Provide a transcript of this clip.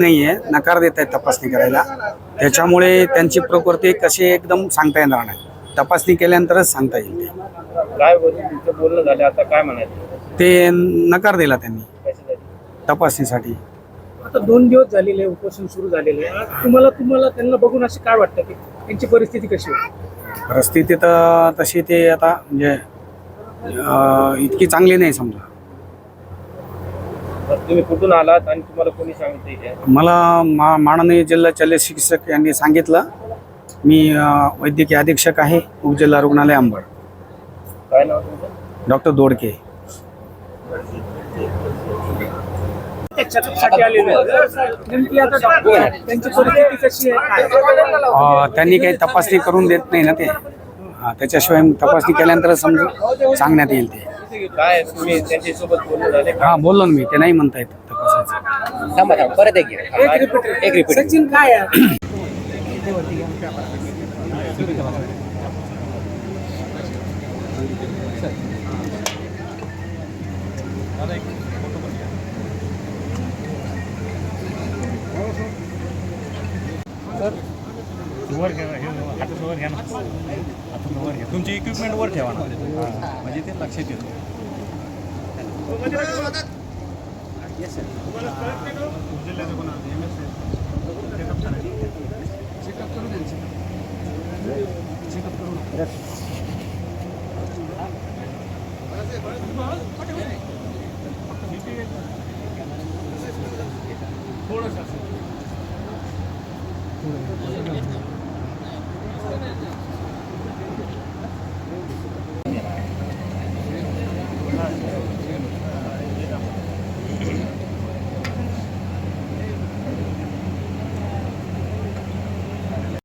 नाही आहे नकार देत आहेत तपासणी करायला. त्याच्यामुळे त्यांची प्रकृती कशी एकदम सांगता येणार नाही. तपासणी केल्यानंतरच सांगता येईल ते. काय बोलून तुमचं बोलणं झालं. आता काय म्हणायचं? ते नकार दिला त्यांनी. तपासणीसाठी. आता दोन दिवस झालेले आहे, उपोषण सुरू झालेले. आहे. तुम्हाला तुम्हाला त्यांना बघून असे काय वाटतं की त्यांची परिस्थिती कशी होती परिस्थिती तर तशी ते आता म्हणजे इतकी चांगली नाही समजा. तुम्ही कुठून आलात आणि तुम्हाला कोणी सांगितलं इथे मला मा माननीय जिल्हा शल्य चिकित्सक यांनी सांगितलं. मी अं, वैद्यकीय अधीक्षक आहे उपजिल्हा रुग्णालय अंबड. काय नाव तुमचं? डॉक्टर दोडके. ते चेकअपसाठी आलेले आहेत. नेमकी आता डॉक्टर त्यांची परिस्थिती कशी आहे? काय? अं, त्यांनी काही तपासणी करून देत नाही ना ते. हा, त्याच्याशिवाय तपासणी केल्यानंतर समजून सांगण्यात येईल ते. काय तुम्ही त्यांच्यासोबत बोलणं झाले का? हा बोललो ना मी. ते नाही म्हणता येत तपासायचं. थांबा थांबा. परत एक घ्या. एक रिपीट. सचिन काय आहे? वर घ्या वर घ्या ना. हातात वर घ्या. तुमची इक्विपमेंट वर ठेवा ना. म्हणजे ते लक्षात येतं. जिल्ह्याचं कोण चेकअप MS थोडंसं.